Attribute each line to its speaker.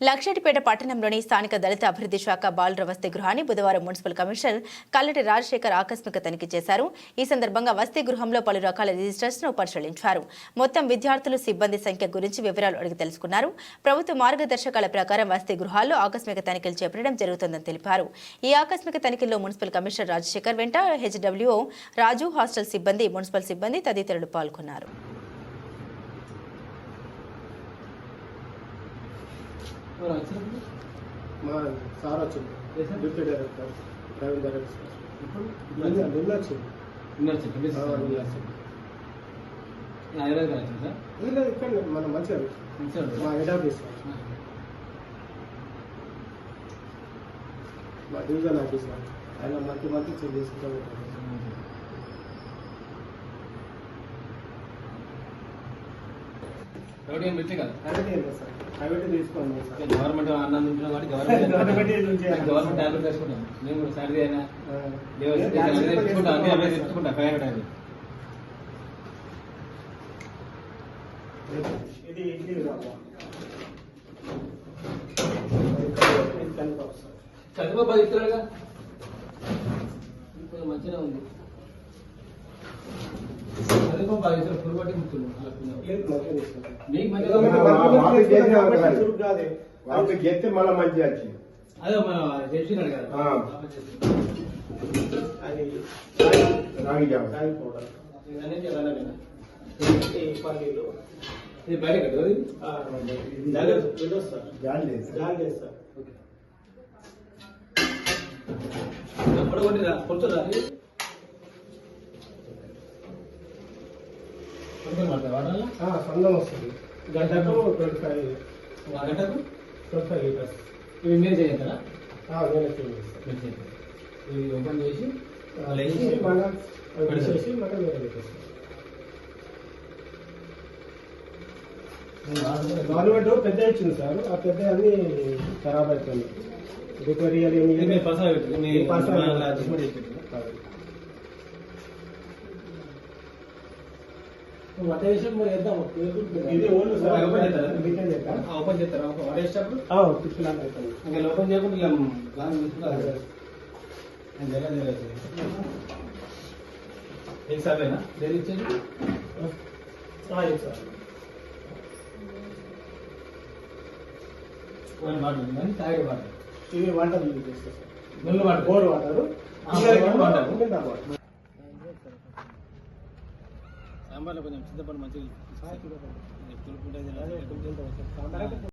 Speaker 1: లక్షటిపేట పట్టణంలోని స్థానిక దళిత అభివృద్ధి శాఖ బాలుర వసతి గృహాన్ని బుధవారం మున్సిపల్ కమిషనర్ కల్లటి రాజశేఖర్ ఆకస్మిక తనిఖీ చేశారు. ఈ సందర్భంగా వసతి గృహంలో పలు రకాల రిజిస్టర్స్ను పరిశీలించారు. మొత్తం విద్యార్థులు సిబ్బంది సంఖ్య గురించి వివరాలు అడిగి తెలుసుకున్నారు. ప్రభుత్వ మార్గదర్శకాల ప్రకారం వసతి గృహాల్లో ఆకస్మిక తనిఖీలు చేపట్టడం జరుగుతుందని తెలిపారు. ఈ ఆకస్మిక తనిఖీల్లో మున్సిపల్ కమిషనర్ రాజశేఖర్ వెంట హెచ్డబ్ల్యూఓ రాజు హాస్టల్ సిబ్బంది మున్సిపల్ సిబ్బంది తదితరులు పాల్గొన్నారు.
Speaker 2: మా సార్ వచ్చింది? డిప్యూటీ డైరెక్టర్ ప్రవీణ్ డైరెక్టర్
Speaker 3: ఇప్పుడు
Speaker 2: నిన్న వచ్చింది
Speaker 3: నిన్న వచ్చింది,
Speaker 2: నిన్న
Speaker 3: వచ్చింది. హైదరాబాద్ వచ్చింది?
Speaker 2: ఇలా ఇక్కడ మన మంచిగా. మా హెడ్ ఆఫీస్. మా డివిజన్ ఆఫీస్ ఆయన మంచి మంచి చెక్ చేసుకుంటూ ఉంటారు
Speaker 3: ప్రైవేట్ ఏం కదా?
Speaker 2: ప్రైవేట్ ప్రైవేట్ తీసుకోండి
Speaker 3: గవర్నమెంట్ అన్నం తింటున్నాం కాబట్టి గవర్నమెంట్
Speaker 2: గవర్నమెంట్
Speaker 3: ట్యాబ్లెట్ వేసుకుంటాం. మేము సాలరీ అయినా తెచ్చుకుంటాం అన్ని. తెచ్చుకుంటాం అది
Speaker 2: ఇది ఇడ్లీ సార్.
Speaker 3: చదువు పది మంచిగా ఉంది చదువు బాగా ఇస్తారు ఫుల్ పట్టి ముట్టున్నాం
Speaker 2: లేదు, మంచిగా తీసుకుంటాం.
Speaker 3: మీకు మంచిగా
Speaker 2: ఎందుకంటే
Speaker 3: ఉంది.
Speaker 2: మంచి మంచి
Speaker 4: వాళ్ళకి గెత్తే మళ్ళీ మంచిగా వచ్చింది
Speaker 3: అదే మన చేసినాడు కదా
Speaker 4: రాగి
Speaker 2: రాగి పౌడర్. పల్లీలు.
Speaker 3: ఇది బయట కదా ఇది?
Speaker 2: ఆ, జాగ్రత్త, విండోస్ సార్.
Speaker 4: జాలి లేదు
Speaker 2: జాలి లేదు సార్.
Speaker 3: ఎప్పుడు కొట్టిరా? కొంచెం రాదు కొంచెం పడతాయి వాడాలా
Speaker 2: ఆ, సొంతం వస్తుంది. గంటకు ట్వంటీ ఫైవ్
Speaker 3: గంటకు?
Speaker 2: ట్వంటీ ఫైవ్ లీటర్స్
Speaker 3: ఇవి మీరు చేయంటారా
Speaker 2: నేనే
Speaker 3: చేయండి ఇది ఓపెన్ చేసి
Speaker 2: వేసి మళ్ళీ తీసేసి మళ్ళీ వేరే పెట్టేస్తాం. గవర్నమెంట్ పెద్ద ఇచ్చింది సార్. ఆ పెద్ద అన్ని ఖరాబ్ అవుతుంది రిపేర్
Speaker 3: ఇది
Speaker 2: ఏమి
Speaker 3: మీరు పసా పెట్టి మీ
Speaker 2: పసా
Speaker 3: మన అడ్జస్ట్మెంట్ చేసి పెట్టిరా?
Speaker 2: వంట చేసి ఇది ఓన్లీ సార్.
Speaker 3: ఓపెన్ చేస్తారా? ఓపెన్ చేస్తారా? ఇంకా ఓపెన్ చేయకుండా ఇలా ప్లాన్ జరగదు ఏం డైరీ ఇచ్చేది?
Speaker 2: సార్
Speaker 3: కొన్ని వాటర్ కానీ తాగే వాటర్.
Speaker 2: ఇవి వాటర్ యూజ్ చేస్తాం సార్
Speaker 3: మిల్లు వాటర్.
Speaker 2: Bore water.
Speaker 3: ఆ, బోర్ వాటర్. సాంబార్లో కొంచెం చింతపండు మంచిగా
Speaker 2: సాంబార్